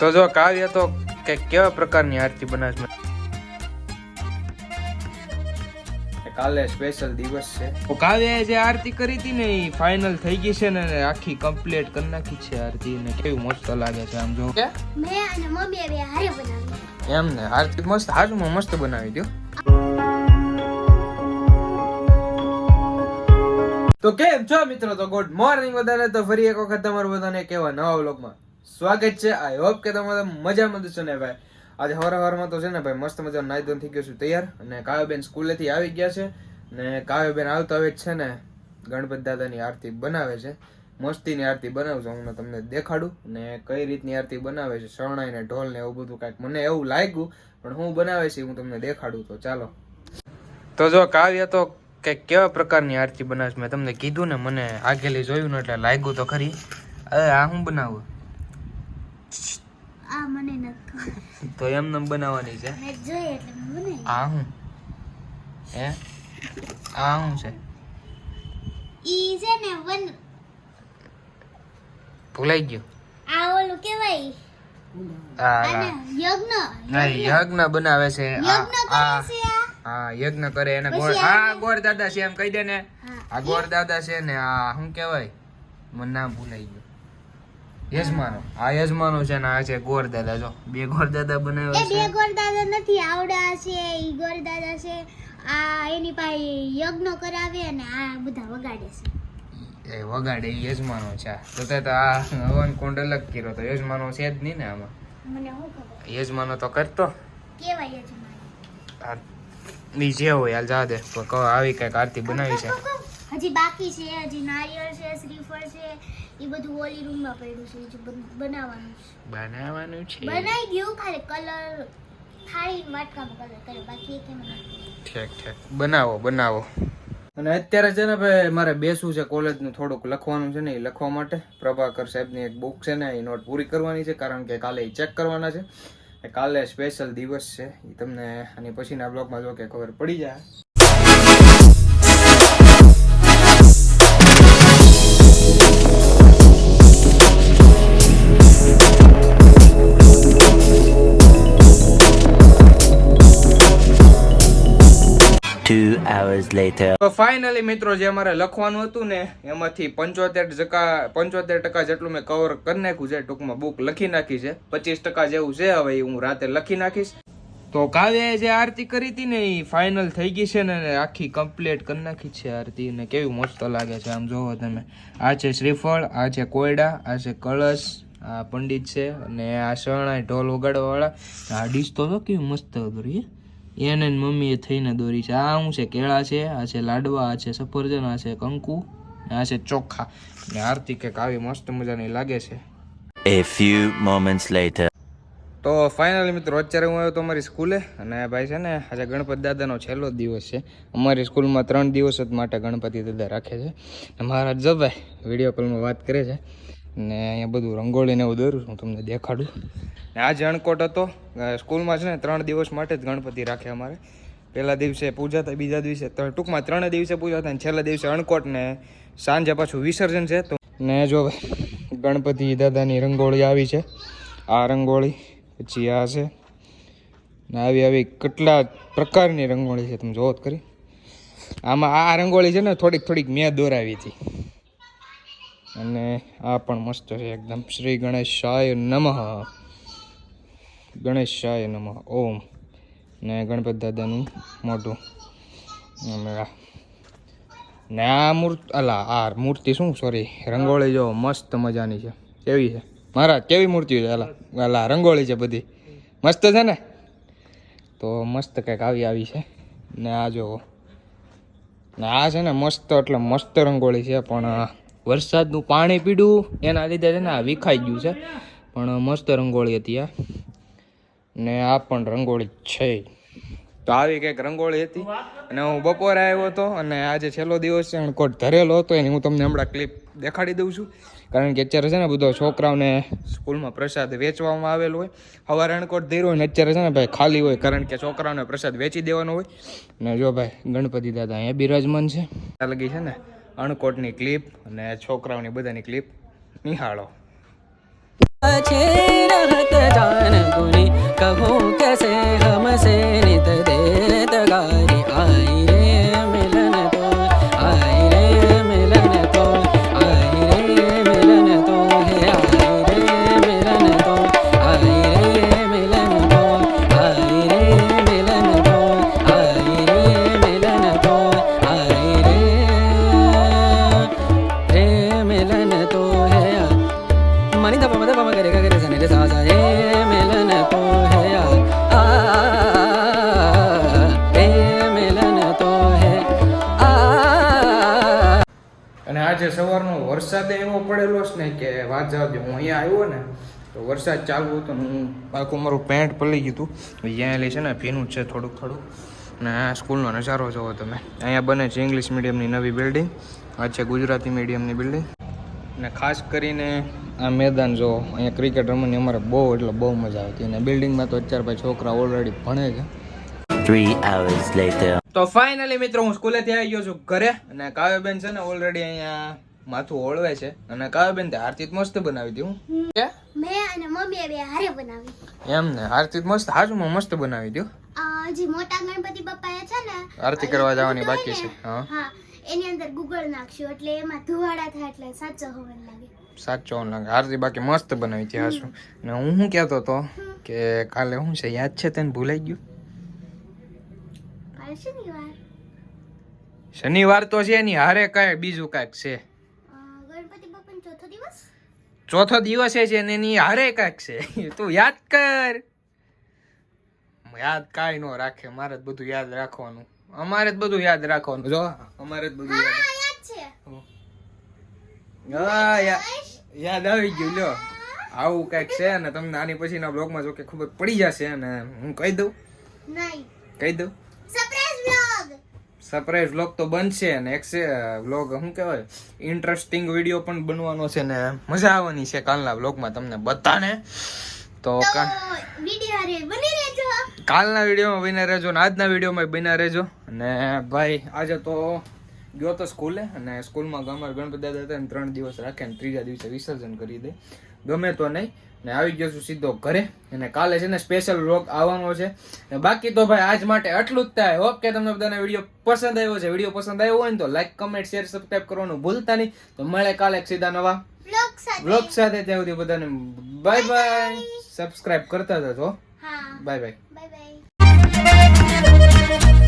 તો જો કાવ્ય તો કે કેવા પ્રકારની આરતી બનાવે છે? કાલે સ્પેશિયલ દિવસ છે. તો કાવ્યાએ જે આરતી કરી હતી ને એ ફાઇનલ થઈ ગઈ છે ને આખી કમ્પ્લીટ કરી નાખી છે આરતી ને કેવી મસ્ત લાગે છે આમ જો. કે મેં અને મમ્મી બે હારે બનાવી. એમ ને આરતી મસ્ત હાજમાં મસ્ત બનાવી દો તો કેમ છો મિત્રો? તો ગુડ મોર્નિંગ બધાને તો ફરી એક વખત તમારું બધાને કેવા નવા વ્લોગમાં સ્વાગત છે. આઈ હોપ કે તમે બધા મજામાં છો ને ભાઈ. આજે હવાર હવારમાં તો છે ને ભાઈ મસ્ત મજાનું ધોઈને થઈ ગયો છું, તૈયાર. અને કાવ્યબેન સ્કૂલેથી આવી ગયા છે. ને કાવ્યબેન આવતા હવે છે ને ગણપત દાદાની આરતી બનાવે છે. મસ્તીની આરતી બનાવું છું, હું તમને દેખાડું. ને કઈ રીતની આરતી બનાવે છે, શરણાઈ ને ઢોલ ને એવું બધું કાંઈક. મને એવું લાગ્યું, પણ હું બનાવે છે હું તમને દેખાડું. તો ચાલો. તો જો કાવ્ય તો કે કેવા પ્રકારની આરતી બનાવે છે? મેં તમને કીધું ને, મને આગેલી જોયું ને એટલે લાગ્યું તો ખરી. અરે આ હું બનાવું? આ મને નથી ખબર. તો એમને બનાવવાની છે. મેં જોઈ એટલે બનાવી. આ હું? હે? આ હું છે? ઈ છે ને વન ભૂલાઈ ગયો. આ ઓલું કેવાય યજ્ઞ. બનાવે છે. હા યજ્ઞ કરે એને ગોળ હા ગોળ દાદા છે એમ કહી દે ને. આ ગોળ દાદા છે ને આ શું કેવાય મને નામ ભૂલાઈ ગયું. યજમાનો. આ યજમાનો છે ને આ છે ગોર દાદા જો. બે ગોર દાદા એ છે બે ગોર દાદા નથી આવડા છે ઈ ગોરદાદા છે. આ એની પાસે યજ્ઞ કરાવે અને આ બધા વગાડે છે. એ વગાડે યજમાનો છે. તો તે તો આ હવન કુંડ અલગ કર્યો તો યજમાનો છે જ નહીં ને આમાં. મને હું ખબર? યજમાનો તો કરતો. કેવાય યજમાનો? ઈ જે હોય હાલ જા દે તો કહો આવી કંઈક આરતી બનાવી છે. હજી બાકી છે હજી નારિયેળ છે શ્રીફળ છે એ બધું ઓલી રૂમમાં પડ્યું છે જે બનાવવાનું છે. બનાવવાનું છે? બનાવી ગયું ખાલી કલર થાળી માટકામાં કલર કર્યો બાકી એક એમ ઠીક ઠીક. બનાવો બનાવો. અને અત્યારે છે ને ભાઈ મારે બેસવું છે કોલેજનું થોડુંક લખવાનું છે ને એ લખવા માટે. પ્રભાકર સાહેબની એક બુક છે ને એ નોટ પૂરી કરવાની છે કારણ કે કાલે એ ચેક કરવાના છે. એ કાલે સ્પેશિયલ દિવસ છે એ તમને આની પછીના બ્લોગમાં જો કે ખબર પડી જાય. Two hours later. તો ફાઇનલી મિત્રો જે અમારે લખવાનું હતું ને, એમાંથી પંચોતેર ટકા પંચોતેર ટકા જેટલું મેં કવર કરી નાખ્યું છે, ટૂંકમાં બુક લખી નાખી છે. પચીસ ટકા જેવું છે હવે હું રાતે લખી નાખીશ. તો કાવ્યાએ જે આરતી કરી હતી ને એ ફાઇનલ થઈ ગઈ છે ને આખી કમ્પ્લીટ કરી નાખી છે આરતી. ને કેવી મસ્ત લાગે છે, આમ જોવો તમે. આ છે શ્રીફળ, આ છે કોયડા, આ છે કળશ, આ પંડિત છે, અને આ શરણાઈ ઢોલ વગાડવાવાળા. આ ડીશ તો કેવી મસ્ત દોરી એને મમ્મીએ થઈને દોરી છે. આ શું છે? કેળા છે? આ છે લાડવા આ છે સફરજન આ છે કંકુ આ છે ચોખા. ને આરતી કંઈક આવી મસ્ત મજાની લાગે છે. A few moments later. તો ફાઇનલી મિત્રો અત્યારે હું આવ્યો તો અમારી સ્કૂલે અને ભાઈ છે ને આજે ગણપતિ દાદાનો છેલ્લો દિવસ છે. અમારી સ્કૂલમાં ત્રણ દિવસ જ માટે ગણપતિ દાદા રાખે છે. મહારાજ જભાઈ વીડિયો કોલમાં વાત કરે છે. ને અહીંયા બધું રંગોળીને એવું દોરું છું તમને દેખાડું. ને આજે અણકોટ હતો. સ્કૂલમાં છે ને ત્રણ દિવસ માટે જ ગણપતિ રાખ્યા અમારે. પહેલા દિવસે પૂજા થાય, બીજા દિવસે ટૂંકમાં ત્રણે દિવસે પૂજા થાય છેલ્લા દિવસે અણકોટ ને સાંજે પાછું વિસર્જન છે. તો ને જો ગણપતિ દાદાની રંગોળી આવી છે. આ રંગોળી પછી આ છે. ને આવી આવી કેટલા પ્રકારની રંગોળી છે, તમે જોવો કરી આમાં આ રંગોળી છે ને થોડીક થોડીક મેં દોરાવી હતી. અને આ પણ મસ્ત છે એકદમ. શ્રી ગણેશાય નમઃ. ગણેશાય નમઃ. ઓમ. ને ગણપત દાદાનું મોઢું. ને આ મૂર્તિ અલા, આ મૂર્તિ શું? સોરી રંગોળી જો મસ્ત મજાની છે. કેવી છે? મારા કેવી મૂર્તિઓ છે? અલા અલા, રંગોળી છે બધી. મસ્ત છે ને? તો મસ્ત કંઈક આવી આવી છે. ને આ જો ને આ છે ને મસ્ત, એટલે મસ્ત રંગોળી છે, પણ વરસાદનું પાણી પીડું એના લીધે છે ને આ વિખાઈ ગયું છે. પણ મસ્ત રંગોળી હતી આ. ને આ પણ રંગોળી છે. તો આવી કંઈક રંગોળી હતી. અને હું બપોરે આવ્યો હતો અને આજે છેલ્લો દિવસ છે અણકોટ ધરેલો હતો. એની હું તમને હમણાં ક્લિપ દેખાડી દઉં છું. કારણ કે અત્યારે છે ને બધો છોકરાઓને સ્કૂલમાં પ્રસાદ વેચવામાં આવેલો હોય. સવારે અણકોટ ધીરો હોય ને અત્યારે છે ને ભાઈ ખાલી હોય. કારણ કે છોકરાઓને પ્રસાદ વેચી દેવાનો હોય. ને જો ભાઈ ગણપતિ દાદા અહીંયા બિરાજમાન છે. લગી છે ને. અણકોટની ક્લિપ અને છોકરાઓની બધાની ક્લિપ નિહાળો. છે આજે સવારનો વરસાદ એવો પડેલો છે ને કે વાત જવા હું અહીંયા આવ્યો ને, તો વરસાદ ચાલુ હતો હું આખું મારું પેન્ટ પલી ગયું હતું. અહીંયા છે ને, ભીનું છે થોડુંક થોડુંક. ને આ સ્કૂલનો નજારો જોવો તમે. અહીંયા બને છે ઇંગ્લિશ મીડિયમની નવી બિલ્ડિંગ આ છે ગુજરાતી મીડિયમની બિલ્ડિંગ ને ખાસ કરીને આ મેદાન જો, અહીંયા ક્રિકેટ રમવાની અમારે બહુ, એટલે બહુ મજા આવતી. અને બિલ્ડિંગમાં તો અત્યારે ભાઈ છોકરા ઓલરેડી ભણે છે. Three hours later. તો ફાઇનલી મિત્રો હું સ્કૂલેથી આવી ગયો છું ઘરે અને કાવ્યબેન છે ને ઓલરેડી અહીંયા માથું ઓળવે છે અને કાવ્યબેન તે આરતી મસ્ત બનાવી દીધું કે? મેં અને મમ્મીએ બે હારે બનાવી. એમ ને? આરતી તો મસ્ત હાજમાં મસ્ત બનાવી દીધું હો. મોટા ગણપતિ બાપાએ છે ને આરતી કરવા જવાની બાકી છે હા. હા એની અંદર ગુગળ નાખશું એટલે એમાં ધુવાડા થાય એટલે સાચો હવન લાગે. સાચો લાગે. આરતી બાકી મસ્ત બનાવી હતી હાસુ. ને હું શું કહેતો હતો કે કાલે શું છે યાદ છે તને? ભૂલાઈ ગયું? શનિવાર શનિવાર. તો છે ની હારે કાંઈ બીજું કાંઈક છે. ગણપતિ બાપાનો ચોથો દિવસ? ચોથો દિવસે છે ને એની હારે કાંઈક છે. તું યાદ કર. યાદ કાંઈ ન રાખે મારે જ બધું યાદ રાખવાનું. અમારે જ બધું યાદ રાખવાનું જો. અમારે જ બધું યાદ છે. યાદ આવી ગયું લ્યો. આવું કાંઈક છે ને તમને આની પછીના બ્લોગમાં જો કે ખબર પડી જશે ને હું કહી દઉં? કહી દઉં? સરપ્રાઈઝ વ્લોગ તો બનશે ને એક છે વ્લોગ શું કહેવાય? ઇન્ટરેસ્ટિંગ વીડિયો પણ બનવાનો છે ને મજા આવવાની છે કાલના વ્લોગમાં તમને બધાને. તો બની કાલના વિડીયોમાં બન્યા રહેજો ને આજના વિડીયોમાં બન્યા રહેજો. અને ભાઈ આજે તો ગયો તો સ્કૂલે અને સ્કૂલમાં ગામર ગણપતિ દાદા હતા ને ત્રણ દિવસ રાખે ને ત્રીજા દિવસે વિસર્જન કરી દે. ગમે તો નહીં. ને આવી ગયો છું સીધો ઘરે. અને કાલે છે ને સ્પેશિયલ વ્લોગ આવવાનો છે. ને બાકી તો ભાઈ આજ માટે આટલું જ થાય. હોપ કે તમને બધાને વીડિયો પસંદ આવ્યો છે. વીડિયો પસંદ આવ્યો હોય ને તો લાઈક કમેન્ટ શેર સબસ્ક્રાઈબ કરવાનું ભૂલતા નહીં. તો મળે કાલે સીધા નવા વ્લોગ સાથે. ત્યાં સુધી બધાને બાય બાય સબસ્ક્રાઈબ કરતા જજો. હા. Bye bye bye bye